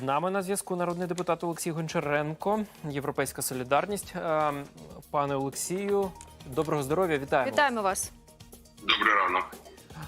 З нами на зв'язку народний депутат Олексій Гончаренко, Європейська Солідарність. Е, Пане Олексію, доброго здоров'я, вітаємо. Вітаємо вас. Добрий ранок.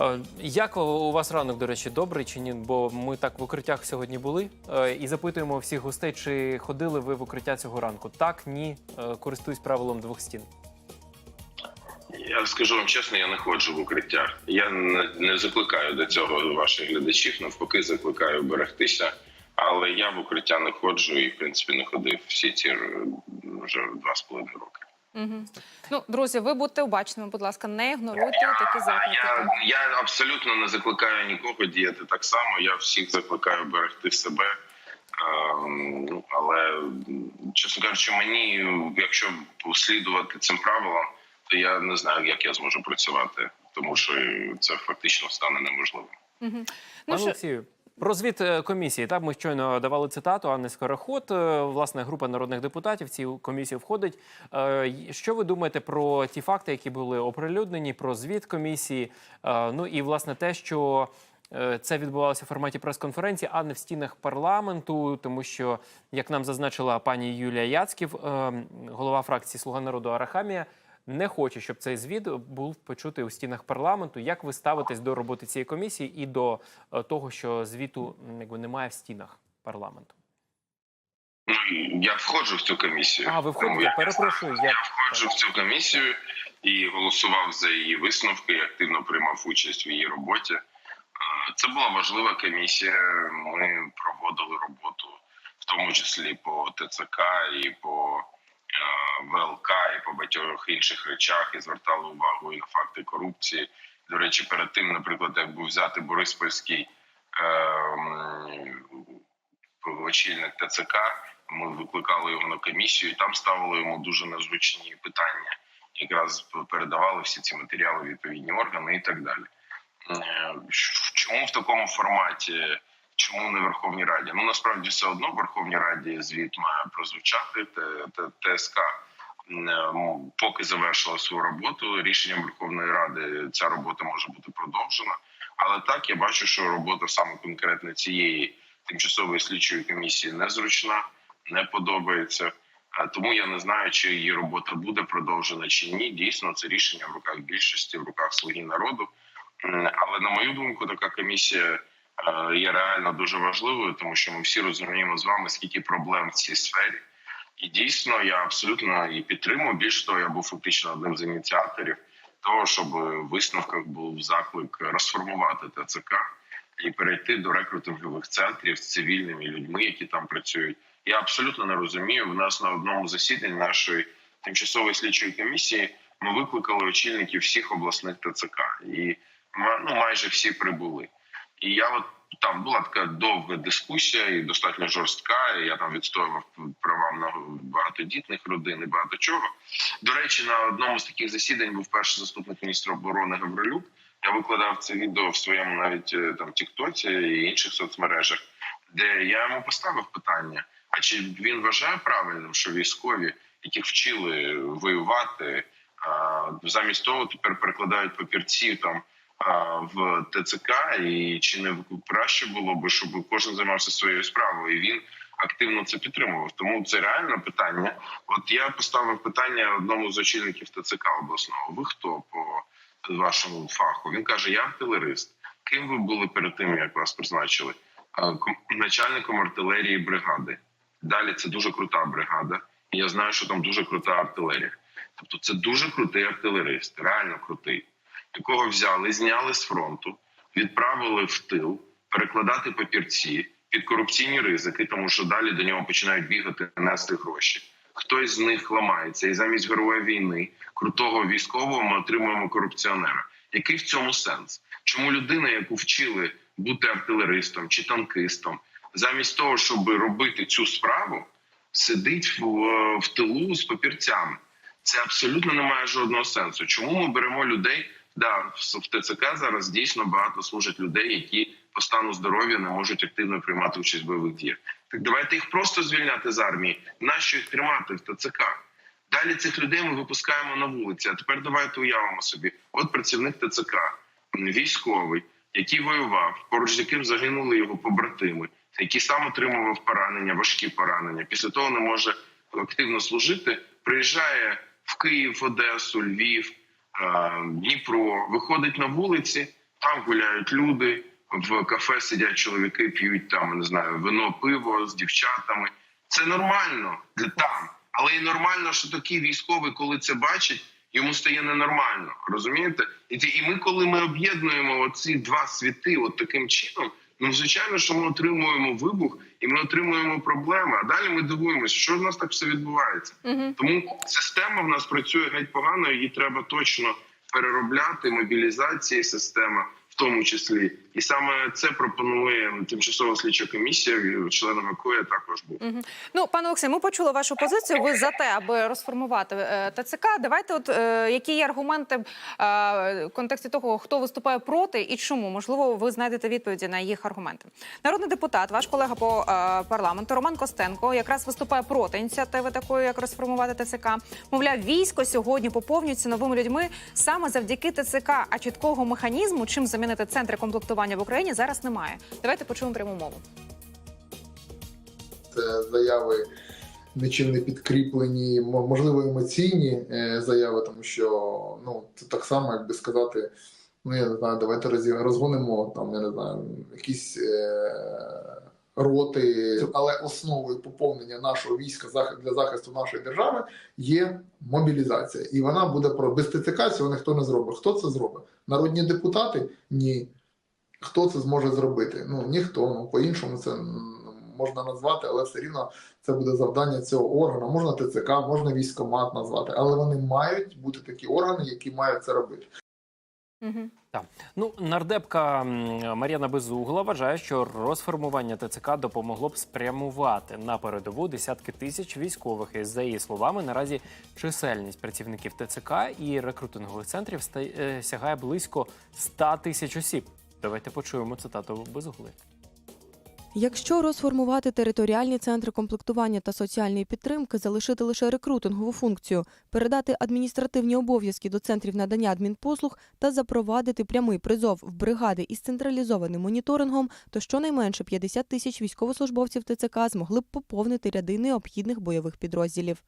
Е, Як у вас ранок, до речі, добрий чи ні? Бо ми так в укриттях сьогодні були е, і запитуємо всіх гостей, чи ходили ви в укриття цього ранку. Так, ні, користуюсь правилом двох стін. Я скажу вам чесно, я не ходжу в укриття. Я не, не закликаю до цього ваших глядачів, навпаки, закликаю берегтися. Але я в укриття не ходжу і, в принципі, не ходив всі ці вже два з половиною роки. Угу. Ну, друзі, ви будьте обачними, будь ласка, не ігноруйте такі А заклики. я, я абсолютно не закликаю нікого діяти так само. Я всіх закликаю берегти себе. Ну, але, чесно кажучи, мені, якщо слідувати цим правилам, то я не знаю, як я зможу працювати, тому що це фактично стане неможливим. Угу. Ну, що, Про звіт е, комісії. Так, ми щойно давали цитату Анни Скороход. Е, Власне, група народних депутатів в цю комісію входить. Е, Що ви думаєте про ті факти, які були оприлюднені, про звіт комісії? Ну і власне те, що це відбувалося в форматі прес-конференції, а не в стінах парламенту, тому що, як нам зазначила пані Юлія Яцьків, е, голова фракції Слуга народу Арахамія. Не хоче, щоб цей звіт був почутий у стінах парламенту. Як ви ставитесь до роботи цієї комісії і до е, того, що звіту якби немає в стінах парламенту? Ну, я входжу в цю комісію. А ви входите? я- Перепрошую, я Я входжу в цю комісію і голосував за її висновки. і Активно приймав участь в її роботі. Це була важлива комісія. Ми проводили роботу, в тому числі по ТЦК і по ВЛК, і по багатьох інших речах, і звертали увагу і на факти корупції. До речі, перед тим, наприклад, як був взяти Бориспольський е, очільник ТЦК. Ми викликали його на комісію, і там ставили йому дуже незвичні питання. Якраз передавали всі ці матеріали відповідні органи і так далі. Е, Чому в такому форматі? Чому не Верховній Раді? Ну насправді все одно в Верховній Раді звіт має прозвучати. ТСК поки завершила свою роботу. Рішенням Верховної Ради ця робота може бути продовжена. Але так я бачу, що робота саме конкретно цієї тимчасової слідчої комісії незручна, не подобається. Тому я не знаю, чи її робота буде продовжена чи ні. Дійсно, це рішення в руках більшості, в руках слуги народу. Але на мою думку, така комісія е, є реально дуже важливою, тому що ми всі розуміємо з вами, скільки проблем в цій сфері. І дійсно, я абсолютно її підтримую. Більш того, я був фактично одним з ініціаторів того, щоб в висновках був заклик розформувати ТЦК і перейти до рекрутингових центрів з цивільними людьми, які там працюють. Я абсолютно не розумію. У нас на одному засіданні нашої тимчасової слідчої комісії ми викликали очільників всіх обласних ТЦК, і ну, майже всі прибули. І я от там була така довга дискусія і достатньо жорстка. і Я там відстоював права на багатодітних родин і багато чого. До речі, на одному з таких засідань був перший заступник міністра оборони Гаврилюк. Я викладав це відео в своєму навіть е, там Тіктоці і інших соцмережах, де я йому поставив питання: а чи він вважає правильним, що військові, яких вчили воювати, замість того тепер перекладають папірці там в ТЦК, і чи не краще було би, щоб кожен займався своєю справою? І він активно це підтримував. Тому це реальне питання. От я поставив питання одному з очільників ТЦК обласного. Ви хто по вашому фаху? Він каже: Я артилерист. Ким ви були перед тим, як вас призначили? Начальником артилерії бригади. Далі це дуже крута бригада. Я знаю, що там дуже крута артилерія. Тобто, це дуже крутий артилерист, реально крутий, якого взяли, зняли з фронту, відправили в тил, перекладати папірці під корупційні ризики, тому що далі до нього починають бігати, нести гроші. Хтось з них ламається, і замість героя війни, крутого військового, ми отримуємо корупціонера. Який в цьому сенс? Чому людина, яку вчили бути артилеристом чи танкистом, замість того, щоб робити цю справу, сидить в, в тилу з папірцями? Це абсолютно не має жодного сенсу. Чому ми беремо людей? Да, в ТЦК зараз дійсно багато служать людей, які по стану здоров'я не можуть активно приймати участь в бойових діях. Так давайте їх просто звільняти з армії. Нащо їх тримати в ТЦК? Далі цих людей ми випускаємо на вулиці. А тепер давайте уявимо собі: от працівник ТЦК, військовий, який воював, поруч з яким загинули його побратими. який сам отримував поранення, важкі поранення. Після того не може активно служити. Приїжджає в Київ, Одесу, Львів, Дніпро, виходить на вулиці, там гуляють люди. В кафе сидять чоловіки, п'ють там не знаю, вино, пиво з дівчатами. Це нормально для там, але і нормально, що такий військовий, коли це бачить, йому стає ненормально. Розумієте? І і ми, коли ми об'єднуємо оці два світи, от таким чином, ну звичайно, що ми отримуємо вибух і ми отримуємо проблеми. А далі ми дивуємося, що в нас так все відбувається. Угу. Тому система в нас працює геть погано. Її треба точно переробляти. Мобілізації система, в тому числі, і саме це пропонує тимчасова слідча комісія, членом якої я також був. Угу. Ну, пане Олексій, ми почули вашу позицію. Ви за те, аби розформувати е, ТЦК. Давайте, от е, які є аргументи е, в контексті того, хто виступає проти і чому? Можливо, ви знайдете відповіді на їх аргументи. Народний депутат, ваш колега по парламенту Роман Костенко, якраз виступає проти ініціативи такої, як розформувати ТЦК. Мовляв, військо сьогодні поповнюється новими людьми саме завдяки ТЦК, а чіткого механізму, чим замінити центри комплектування в Україні, зараз немає. Давайте почуємо пряму мову. це заяви нічим не підкріплені, можливо, емоційні е, заяви, тому що ну це так само, як сказати, ну я не знаю, давайте розгонимо там, я не знаю, якісь е, роти, але основою поповнення нашого війська для захисту нашої держави є мобілізація, і вона буде про без ТЦК цього ніхто не зробить. Хто це зробить? Народні депутати? Ні. Хто це зможе зробити? Ну ніхто. Ну по-іншому це можна назвати, але все рівно це буде завдання цього органу. Можна ТЦК, можна військомат назвати, але вони мають бути такі органи, які мають це робити. Угу. Ну, нардепка Мар'яна Безугла вважає, що розформування ТЦК допомогло б спрямувати на передову десятки тисяч військових. І за її словами, наразі чисельність працівників ТЦК і рекрутингових центрів е, сягає близько 100 тисяч осіб. Давайте почуємо цитату Безугли. Якщо розформувати територіальні центри комплектування та соціальної підтримки, залишити лише рекрутингову функцію, передати адміністративні обов'язки до центрів надання адмінпослуг та запровадити прямий призов в бригади із централізованим моніторингом, то щонайменше 50 тисяч військовослужбовців ТЦК змогли б поповнити ряди необхідних бойових підрозділів.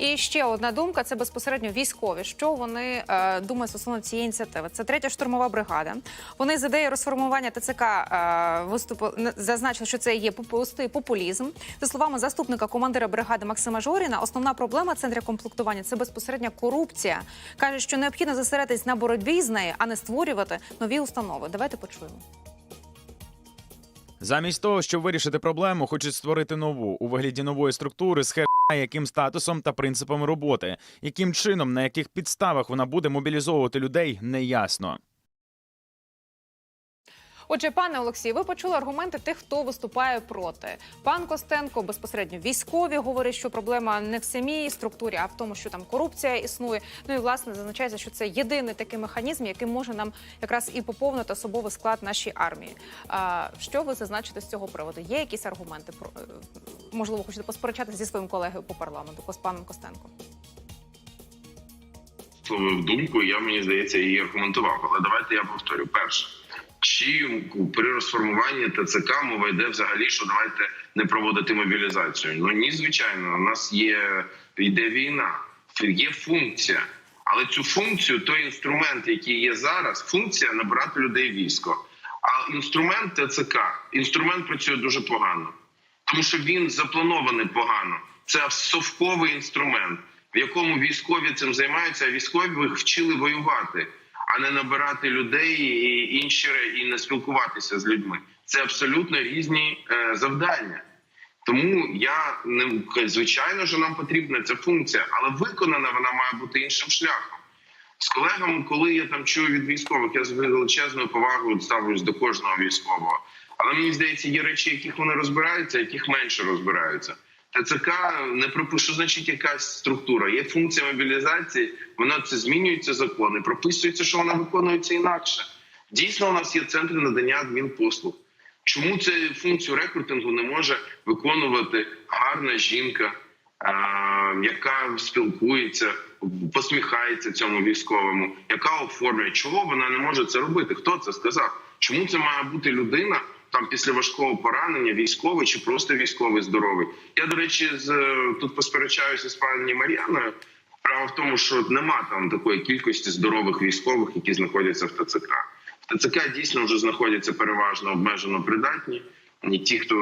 І ще одна думка: це безпосередньо військові. Що вони е, думають стосовно цієї ініціативи? Це третя штурмова бригада. Вони з ідеєю розформування ТЦК е, виступу зазначили, що це є пустий популізм. За словами заступника командира бригади Максима Жоріна, основна проблема центрів комплектування це безпосередня корупція. каже, що необхідно зосередитись на боротьбі з нею, а не створювати нові установи. Давайте почуємо. Замість того, щоб вирішити проблему, хочуть створити нову у вигляді нової структури хер яким статусом та принципами роботи, яким чином, на яких підставах вона буде мобілізовувати людей, неясно. Отже, пане Олексій, ви почули аргументи тих, хто виступає проти. Пан Костенко безпосередньо військові говорить, що проблема не в самій структурі, а в тому, що там корупція існує. Ну і власне зазначається, що це єдиний такий механізм, який може нам якраз і поповнити особовий склад нашої армії. А що ви зазначите з цього приводу? Є якісь аргументи е, можливо, хочете посперечатися зі своїм колегою по парламенту, з паном Костенко? Словив думку, я мені здається її аргументував. Але давайте я повторю. Перше, чи при розформуванні ТЦК мова йде взагалі, що давайте не проводити мобілізацію? Ну ні, звичайно, у нас є йде війна, є функція. Але цю функцію, той інструмент, який є зараз, функція набирати людей військо. А інструмент ТЦК, інструмент працює дуже погано, тому що він запланований погано. Це совковий інструмент, в якому військові цим займаються, а військові вчили воювати, а не набирати людей і інші і не спілкуватися з людьми. Це абсолютно різні е, завдання. Тому я не звичайно, що нам потрібна ця функція, але виконана вона має бути іншим шляхом. З колегами, коли я там чую від військових, я з величезною повагою ставлюсь до кожного військового. Але мені здається, є речі, яких вони розбираються, яких менше розбираються. ТЦК не що значить якась структура. Є функція мобілізації, вона це змінюється закони, прописується, що вона виконується інакше. Дійсно, у нас є центри надання адмінпослуг. Чому цю функцію рекрутингу не може виконувати гарна жінка, а, яка спілкується, посміхається цьому військовому, яка оформлює? Чого вона не може це робити? Хто це сказав? Чому це має бути людина, там після важкого поранення військовий чи просто військовий здоровий. Я до речі, з е, тут посперечаюся з пані Мар'яною. Справа в тому, що нема там такої кількості здорових військових, які знаходяться в ТЦК. В ТЦК дійсно вже знаходяться переважно обмежено придатні. Ті, хто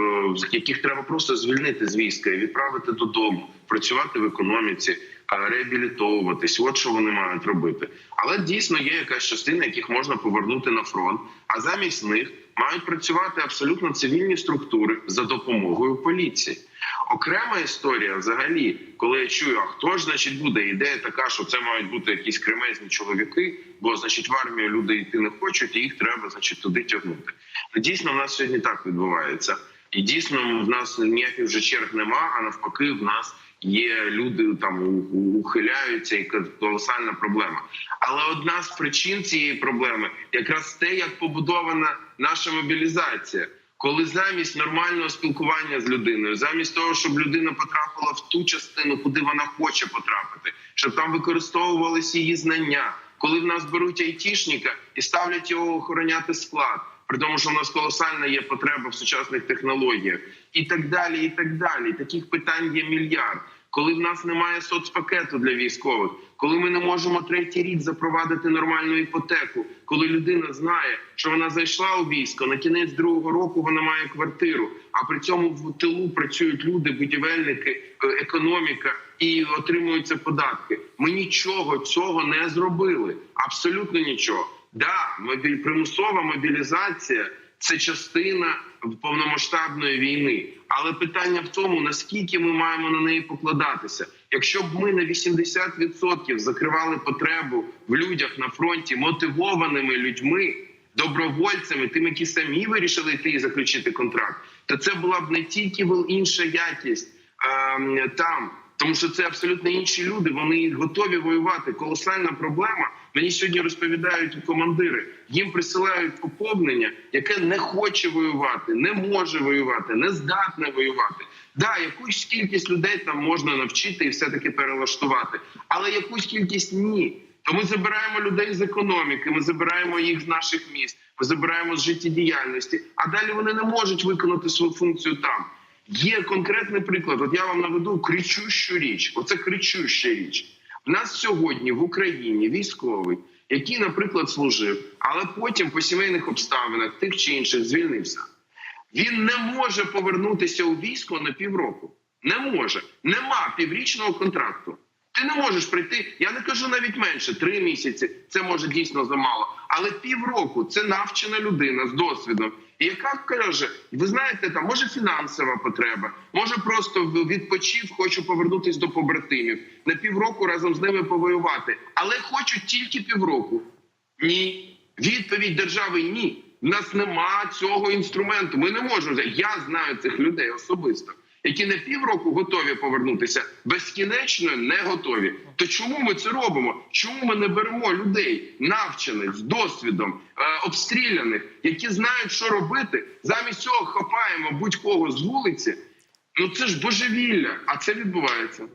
яких треба просто звільнити з війська і відправити додому, працювати в економіці, реабілітовуватись. От що вони мають робити. Але дійсно є якась частина, яких можна повернути на фронт. А замість них мають працювати абсолютно цивільні структури за допомогою поліції. Окрема історія, взагалі, коли я чую, а хто ж значить буде ідея така, що це мають бути якісь кремезні чоловіки, бо значить в армію люди йти не хочуть, і їх треба, значить, туди тягнути. Ну, Дійсно, в нас сьогодні так відбувається, і дійсно в нас ніяких вже черг нема. А навпаки, в нас є люди там у- у- ухиляються, і колосальна проблема. Але одна з причин цієї проблеми якраз те, як побудована наша мобілізація. Коли замість нормального спілкування з людиною, замість того, щоб людина потрапила в ту частину, куди вона хоче потрапити, щоб там використовувалися її знання, коли в нас беруть айтішника і ставлять його охороняти склад, при тому, що в нас колосальна є потреба в сучасних технологіях, і так далі, і так далі. Таких питань є мільярд. Коли в нас немає соцпакету для військових, коли ми не можемо третій рік запровадити нормальну іпотеку, коли людина знає, що вона зайшла у військо, на кінець другого року вона має квартиру, а при цьому в тилу працюють люди, будівельники, е, економіка і отримуються податки. Ми нічого цього не зробили. Абсолютно нічого. Да, примусова мобілізація це частина повномасштабної війни. Але питання в тому, наскільки ми маємо на неї покладатися. Якщо б ми на 80% закривали потребу в людях на фронті мотивованими людьми, добровольцями, тим, які самі вирішили йти і заключити контракт, то це була б не тільки інша якість там. Тому що це абсолютно інші люди. Вони готові воювати. Колосальна проблема. Мені сьогодні розповідають командири. Їм присилають поповнення, яке не хоче воювати, не може воювати, не здатне воювати. Да, якусь кількість людей там можна навчити і все таки перелаштувати, але якусь кількість ні. То ми забираємо людей з економіки, ми забираємо їх з наших міст, ми забираємо з життєдіяльності, а далі вони не можуть виконати свою функцію там. Є конкретний приклад. От я вам наведу кричущу річ. Оце кричуща річ. Нас сьогодні в Україні військовий, який, наприклад, служив, але потім по сімейних обставинах тих чи інших звільнився. Він не може повернутися у військо на півроку. Не може. Нема піврічного контракту. Ти не можеш прийти. Я не кажу навіть менше три місяці. Це може дійсно замало. Але півроку це навчена людина з досвідом, і яка каже: ви знаєте, там може фінансова потреба, може просто відпочив, хочу повернутися до побратимів на півроку разом з ними повоювати, але хочу тільки півроку. Ні, відповідь держави ні. У нас нема цього інструменту. Ми не можемо. Я знаю цих людей особисто, які на півроку готові повернутися, безкінечно не готові. То чому ми це робимо? Чому ми не беремо людей, навчених з досвідом, е, обстріляних, які знають, що робити? Замість цього хапаємо будь-кого з вулиці. Ну це ж божевілля, а це відбувається.